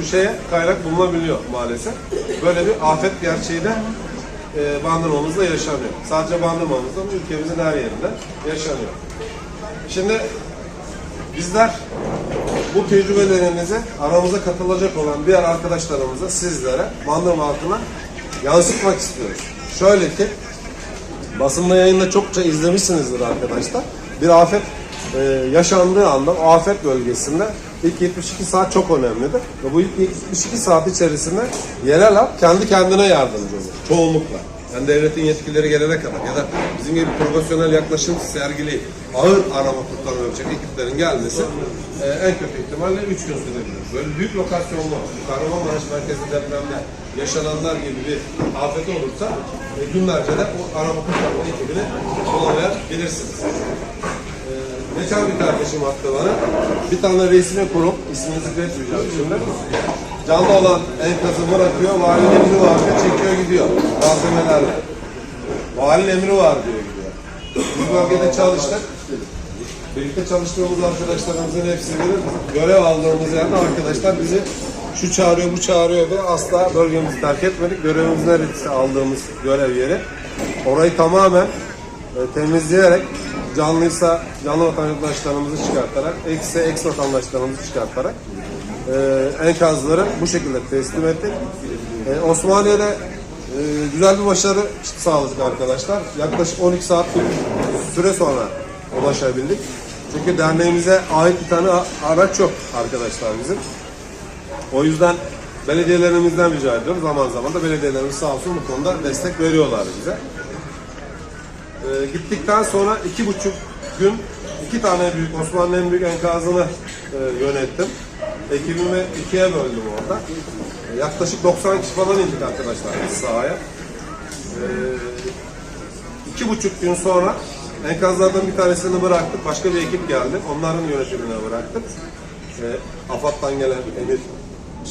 türlü şeye kaynak bulunabiliyor maalesef. Böyle bir afet gerçeği de e, bandırmamızda yaşanıyor. Sadece bandırmamızda ülkemizin her yerinde yaşanıyor. Şimdi bizler bu tecrübelerimizi aramıza katılacak olan diğer arkadaşlarımıza, sizlere, bandırma halkına yansıtmak istiyoruz. Şöyle ki, basında yayında çokça izlemişsinizdir arkadaşlar. Bir afet e, yaşandığı anda afet bölgesinde ilk 72 saat çok önemlidir. Bu ilk 72 saat içerisinde yerel halk kendi kendine yardımcı olur. Çoğunlukla. Yani devletin yetkileri gelene kadar ya da bizim gibi profesyonel yaklaşım sergileyip ağır arama kurtarma yapacak ekiplerin gelmesi e, en kötü ihtimalle 3 gün sürebilir. Böyle büyük lokasyonlu, Kahramanmaraş merkezi depremde yaşananlar gibi bir afet olursa e, günlerce de o arama kurtarma ekibini bulamayabilirsiniz. Geçen bir kardeşim attı bana. Bir tane resmi kurup, ismini zikretmeyeceğim şimdi. Canlı olan enkazı bırakıyor, valinin emri var diyor, çekiyor gidiyor. Malzemelerle. Valinin emri var diyor gidiyor. Biz bölgede çalıştık. Birlikte çalıştığımız arkadaşlarımızın hepsi bilir. Görev aldığımız yerde arkadaşlar bizi şu çağırıyor, bu çağırıyor ve asla bölgemizi terk etmedik. Görevimiz neresi aldığımız görev yeri. Orayı tamamen e, temizleyerek canlıysa canlı vatandaşlarımızı çıkartarak, ekse eks vatandaşlarımızı çıkartarak e, enkazları bu şekilde teslim ettik. E, Osmaniye'de e, güzel bir başarı sağladık arkadaşlar. Yaklaşık 12 saat süre sonra ulaşabildik. Çünkü derneğimize ait bir tane araç yok arkadaşlar bizim. O yüzden belediyelerimizden rica ediyoruz. Zaman zaman da belediyelerimiz sağ olsun bu konuda destek veriyorlar bize. Ee, gittikten sonra iki buçuk gün iki tane büyük Osmanlı en büyük enkazını e, yönettim. Ekibimi ikiye böldüm orada. E, yaklaşık 90 kişi falan indik arkadaşlar biz sahaya. Ee, iki buçuk gün sonra enkazlardan bir tanesini bıraktık. Başka bir ekip geldi. Onların yönetimine bıraktık. E, AFAD'dan gelen emir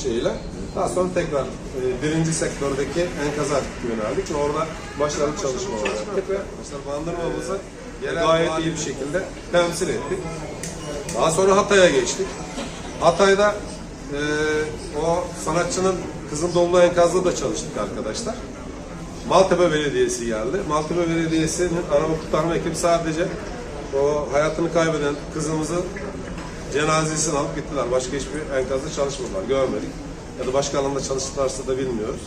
şeyle. Daha sonra tekrar e, birinci sektördeki enkaza yöneldik orada başarılı çalışmalar yaptık ve mesela bandırmamızı gayet iyi bir şekilde temsil ettik. Daha sonra Hatay'a geçtik. Hatay'da e, o sanatçının kızın dolu enkazda da çalıştık arkadaşlar. Maltepe Belediyesi geldi. Maltepe Belediyesi'nin arama kurtarma ekibi sadece o hayatını kaybeden kızımızın cenazesini alıp gittiler. Başka hiçbir enkazda çalışmadılar. Görmedik. Ya da başka alanda çalıştılarsa da bilmiyoruz.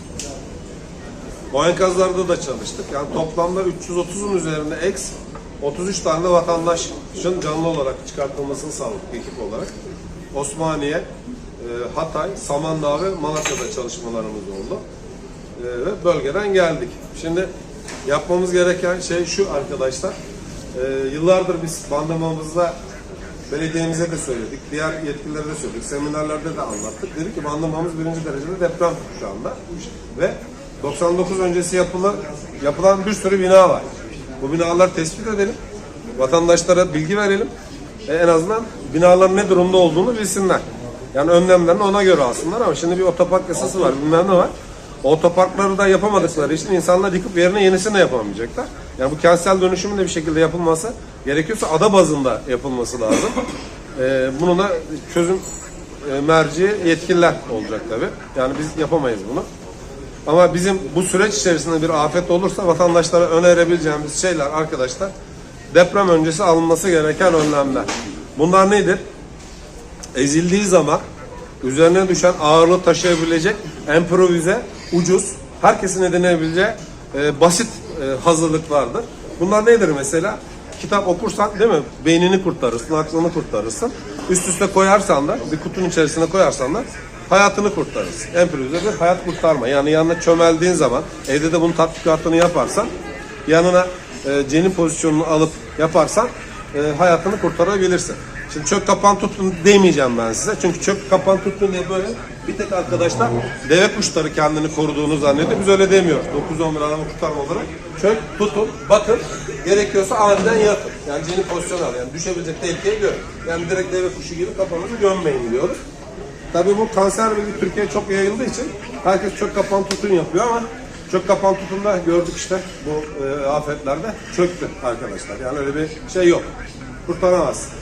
O enkazlarda da çalıştık. Yani toplamda 330'un üzerinde ex 33 tane vatandaşın canlı olarak çıkartılmasını sağladık ekip olarak. Osmaniye, e, Hatay, Samandağ ve Malatya'da çalışmalarımız oldu. E, ve bölgeden geldik. Şimdi yapmamız gereken şey şu arkadaşlar. E, yıllardır biz bandırmamızda belediyemize de söyledik, diğer yetkililere de söyledik, seminerlerde de anlattık. Dedik ki bandırmamız birinci derecede deprem kuşağında ve 99 öncesi yapılan, yapılan bir sürü bina var. Bu binaları tespit edelim, vatandaşlara bilgi verelim. E, en azından binaların ne durumda olduğunu bilsinler. Yani önlemlerini ona göre alsınlar ama şimdi bir otopark yasası var, bilmem ne var. Otoparkları da yapamadıkları için insanlar yıkıp yerine yenisini yapamayacaklar. Yani bu kentsel dönüşümün de bir şekilde yapılması gerekiyorsa ada bazında yapılması lazım. Ee, bunun da çözüm e, merci yetkililer olacak tabi. Yani biz yapamayız bunu. Ama bizim bu süreç içerisinde bir afet olursa vatandaşlara önerebileceğimiz şeyler arkadaşlar deprem öncesi alınması gereken önlemler. Bunlar nedir? ezildiği zaman üzerine düşen ağırlığı taşıyabilecek improvize, ucuz, herkesin edinebileceği e, basit e, hazırlıklardır. Bunlar nedir mesela? Kitap okursan değil mi? Beynini kurtarırsın, aklını kurtarırsın. Üst üste koyarsan da, bir kutunun içerisine koyarsan da hayatını kurtarırsın. Improvize bir hayat kurtarma. Yani yanına çömeldiğin zaman, evde de bunun tatbikatını yaparsan, yanına e, cenin pozisyonunu alıp yaparsan e, hayatını kurtarabilirsin. Şimdi çök kapan tutun demeyeceğim ben size. Çünkü çök kapan tutun diye böyle bir tek arkadaşlar deve kuşları kendini koruduğunu zannediyor. Biz öyle demiyoruz. 9-11 arama kurtarma olarak. Çök, tutun, bakın. Gerekiyorsa aniden yatın. Yani cenin pozisyon al. Yani düşebilecek tehlikeyi görün. Yani direkt deve kuşu gibi kafanızı gömmeyin diyoruz. Tabii bu kanser bilgi Türkiye'ye çok yayıldığı için herkes çök kapan tutun yapıyor ama çök kapan tutunda gördük işte bu e, afetlerde çöktü arkadaşlar. Yani öyle bir şey yok. Kurtaramaz.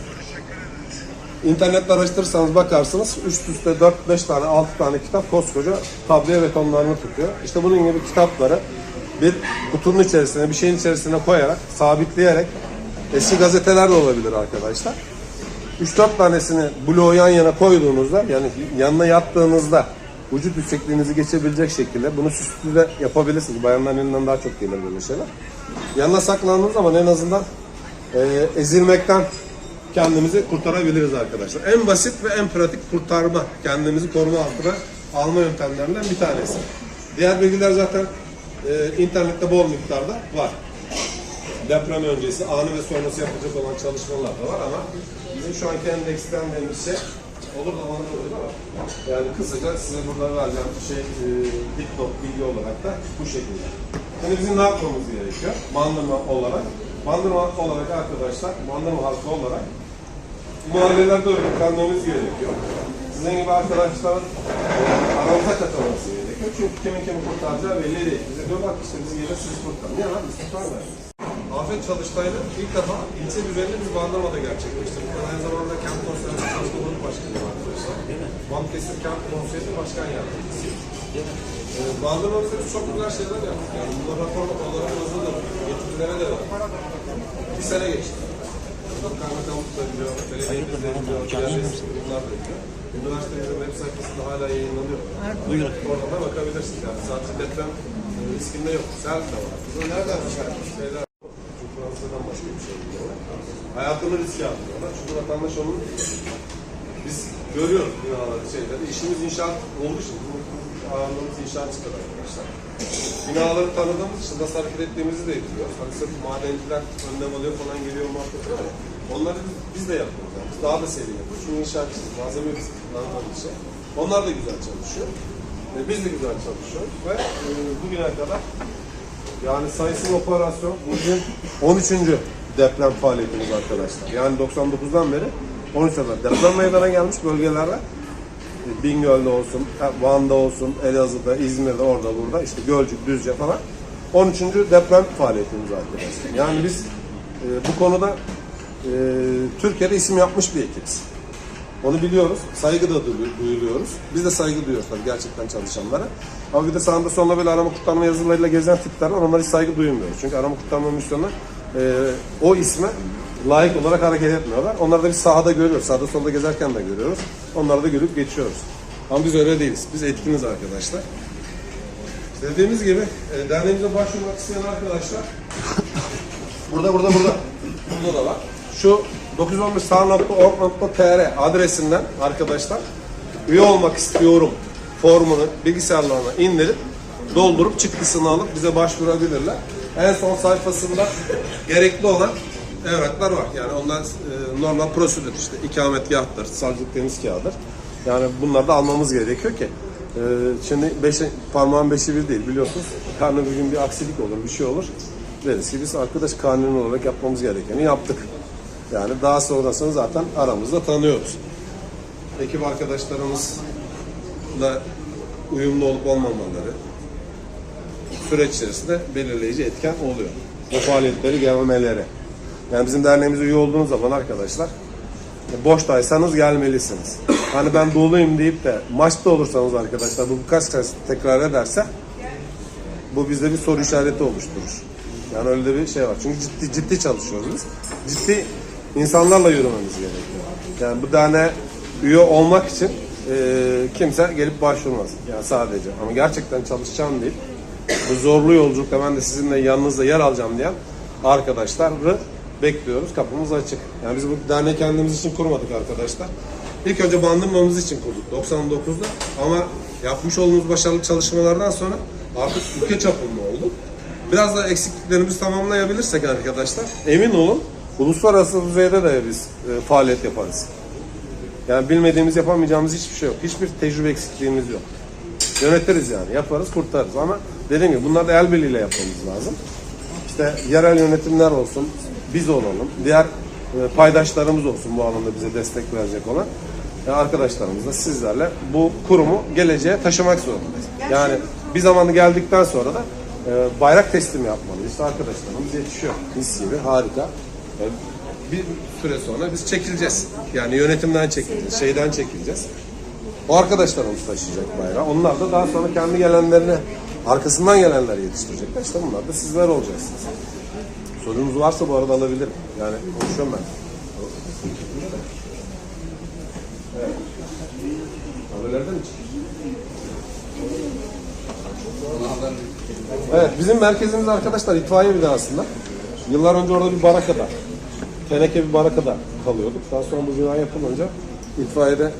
İnternette araştırırsanız bakarsınız üst üste 4-5 tane 6 tane kitap koskoca tabloya betonlarını tutuyor. İşte bunun gibi kitapları bir kutunun içerisine bir şeyin içerisine koyarak sabitleyerek eski gazeteler de olabilir arkadaşlar. 3-4 tanesini bloğu yan yana koyduğunuzda yani yanına yattığınızda vücut yüksekliğinizi geçebilecek şekilde bunu süslü de yapabilirsiniz. Bayanların elinden daha çok gelir böyle şeyler. Yanına saklandığınız zaman en azından e, ezilmekten kendimizi kurtarabiliriz arkadaşlar. En basit ve en pratik kurtarma, kendimizi koruma altına alma yöntemlerinden bir tanesi. Diğer bilgiler zaten e, internette bol miktarda var. Deprem öncesi, anı ve sonrası yapacak olan çalışmalar da var ama bizim şu anki endeksten dediğimiz şey olur da bana olur ama yani kısaca size burada vereceğim şey e, dipnot bilgi olarak da bu şekilde. Şimdi bizim ne yapmamız gerekiyor? Bandırma olarak. Bandırma olarak arkadaşlar, bandırma halkı olarak mahallelerde örgütlenmemiz gerekiyor. Sizin gibi arkadaşların e, aramıza katılması gerekiyor. Çünkü kimin kimi kurtaracağı belli değil. Bize diyorlar ki işte biz gelir siz kurtarın. Niye lan biz kurtarmayız? Afet Çalıştay'la ilk defa ilçe düzeyinde biz Bandırma'da gerçekleştirdik. Ben aynı zamanda kent konserinde çalışma grubu başkanıyım arkadaşlar. Bankesir Kent Konseyi'de başkan yardımcısıyım. Ee, Bandırma'mızda biz çok güzel şeyler yaptık. Yani bunlar rapor olarak hazırladık. Yetkililere de var. Bir sene geçti. Kaymakamlık da biliyor, belediyemiz de biliyor, resmi kurumlar da biliyor. Üniversitemizin web sayfasında hala yayınlanıyor. Buyurun. Oradan da bakabilirsiniz yani. Sadece deprem e, riskinde yok. Sel de var. Kızıl nereden çıkar? Şeyler. Çünkü Fransa'dan başka bir şey biliyorlar. Hayatını riske atıyorlar. Çünkü vatandaş onun görüyoruz binaları şeyleri. İşimiz inşaat olduğu için ağırlığımız inşaatçılar arkadaşlar. Binaları tanıdığımız için nasıl hareket ettiğimizi de biliyoruz. Hani sırf madenciler önlem alıyor falan geliyor muhabbet var ya. Onları biz, de yapıyoruz. Yani. Biz daha da seri yapıyoruz. Çünkü inşaatçıyız. Malzeme biz tanıdığımız için. Onlar da güzel çalışıyor. E, biz de güzel çalışıyoruz. Ve e, bugüne kadar yani sayısız operasyon bugün 13. deprem faaliyetimiz arkadaşlar. Yani 99'dan beri 13 sefer deprem meydana gelmiş bölgelerde. Bingöl'de olsun, Van'da olsun, Elazığ'da, İzmir'de, orada burada, işte Gölcük, Düzce falan. 13. deprem faaliyetimiz arkadaşlar. Yani biz e, bu konuda e, Türkiye'de isim yapmış bir ekibiz. Onu biliyoruz. Saygı da duyu- duyuluyoruz. Biz de saygı duyuyoruz tabii gerçekten çalışanlara. Ama bir de sağında solunda böyle arama kurtarma yazılarıyla gezen tipler var. Onlara hiç saygı duymuyoruz. Çünkü arama kurtarma misyonu e, o isme layık olarak hareket etmiyorlar. Onları da biz sahada görüyoruz. Sağda solda gezerken de görüyoruz. Onları da görüp geçiyoruz. Ama biz öyle değiliz. Biz etkiniz arkadaşlar. Dediğimiz gibi e, derneğimize başvurmak isteyen arkadaşlar burada burada burada burada da var. Şu 911sağ.org.tr adresinden arkadaşlar üye olmak istiyorum formunu bilgisayarlarına indirip doldurup çıktısını alıp bize başvurabilirler. En son sayfasında gerekli olan evraklar var. Yani onlar e, normal prosedür işte ikametgahtır, savcılık temiz kağıdır. Yani bunları da almamız gerekiyor ki e, şimdi beşi, parmağın beşi bir değil biliyorsunuz. Karnı bir gün bir aksilik olur, bir şey olur. Deriz ki biz arkadaş kanuni olarak yapmamız gerekeni yaptık. Yani daha sonrasını zaten aramızda tanıyoruz. Ekip arkadaşlarımızla uyumlu olup olmamaları süreç içerisinde belirleyici etken oluyor. Bu faaliyetleri gelmeleri. Yani bizim derneğimize üye olduğunuz zaman arkadaşlar boştaysanız gelmelisiniz. Hani ben doluyum deyip de maçta olursanız arkadaşlar bu birkaç kez tekrar ederse bu bizde bir soru işareti oluşturur. Yani öyle de bir şey var. Çünkü ciddi ciddi çalışıyoruz biz. Ciddi insanlarla yürümemiz gerekiyor. Yani bu derneğe üye olmak için e, kimse gelip başvurmaz. Yani sadece. Ama gerçekten çalışacağım deyip bu zorlu yolculukta ben de sizinle yanınızda yer alacağım diyen arkadaşları bekliyoruz. Kapımız açık. Yani biz bu derneği kendimiz için kurmadık arkadaşlar. İlk önce bandırmamız için kurduk 99'da ama yapmış olduğumuz başarılı çalışmalardan sonra artık ülke çapında oldu. Biraz da eksikliklerimizi tamamlayabilirsek arkadaşlar emin olun uluslararası düzeyde de biz e, faaliyet yaparız. Yani bilmediğimiz yapamayacağımız hiçbir şey yok. Hiçbir tecrübe eksikliğimiz yok. Yönetiriz yani. Yaparız, kurtarırız ama dediğim gibi bunları da el birliğiyle yapmamız lazım. İşte yerel yönetimler olsun, biz olalım, diğer e, paydaşlarımız olsun bu alanda bize destek verecek olan e, arkadaşlarımız da sizlerle bu kurumu geleceğe taşımak zorundayız. Yani bir zamanı geldikten sonra da e, bayrak teslim yapmalıyız. İşte arkadaşlarımız yetişiyor. Mis gibi, harika. Bir süre sonra biz çekileceğiz. Yani yönetimden çekileceğiz, şeyden çekileceğiz. O arkadaşlarımız taşıyacak bayrağı. Onlar da daha sonra kendi gelenlerine, arkasından gelenleri yetiştirecekler. İşte bunlar da sizler olacaksınız. Sorunuz varsa bu arada alabilirim. Yani konuşuyorum ben. Evet. Mi? Evet, bizim merkezimiz arkadaşlar itfaiye binasında. Yıllar önce orada bir barakada, teneke bir barakada kalıyorduk. Daha sonra bu bina yapılınca itfaiyede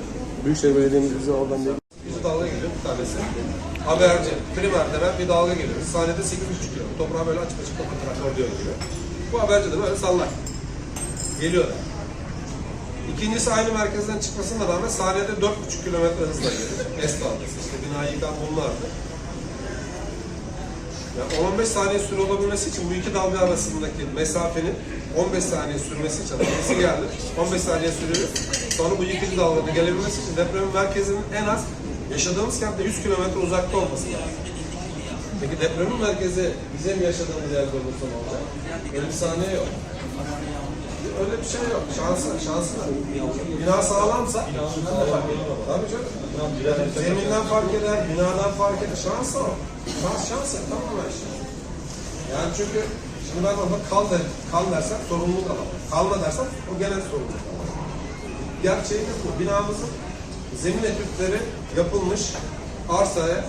Büyükşehir Belediye'miz bize oradan bir... Tanesi. Haberci, primer denen bir dalga geliyor. Saniyede 8,5 kilo. Toprağı böyle açık açık kapatır, akordiyon gibi. Bu haberci de böyle sallar. Geliyor da. İkincisi aynı merkezden çıkmasına rağmen saniyede 4,5 kilometre hızla geliyor. Es dalgası. İşte binayı yıkan bunlardı. Yani 10-15 saniye süre olabilmesi için bu iki dalga arasındaki mesafenin 15 saniye sürmesi için birisi geldi. 15 saniye sürüyor. Sonra bu ikinci dalgada gelebilmesi için depremin merkezinin en az yaşadığımız kentte 100 kilometre uzakta olması lazım. Peki depremin merkezi bizim yaşadığımız yerde olursa ne olacak? Öyle bir saniye yok. Öyle bir şey yok. Şansı, şansı da. Bina sağlamsa tabii canım. Zeminden fark eder, binadan fark eder. Şans o. Şans, şans ya. Tamamen şans. Yani çünkü şimdi ben orada kal, der, kal dersem sorumluluk alamam. Kalma dersem o genel sorumluluk alamam. Gerçeği de bu. Binamızın zemin etütleri yapılmış arsaya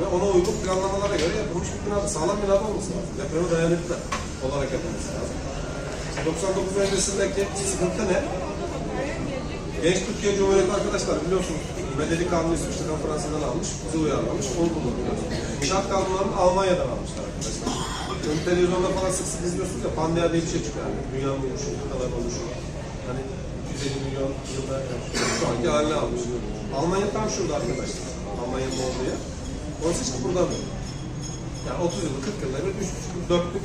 ve ona uygun planlamalara göre yapılmış bir binada. Sağlam binada olması lazım. Depreme dayanıklı olarak yapılması lazım. 99 öncesindeki sıkıntı ne? Genç Türkiye Cumhuriyeti arkadaşlar biliyorsunuz Medeni Kanunu İsviçre Konferansı'ndan almış, bizi uyarlamış, onu kullanıyoruz. İnşaat kanunlarını Almanya'dan almışlar arkadaşlar. Ön televizyonda falan sık sık izliyorsunuz ya Pandya diye bir şey çıkıyor. Yani. Dünyanın oluşu, bu oluşu. Hani 250 milyon yılda şu anki haline almış. Almanya tam şurada arkadaşlar. Almanya'nın olduğu yer. Oysa işte burada mı? Yani 30 yıl, 40 yılda bir 3,5 4'lük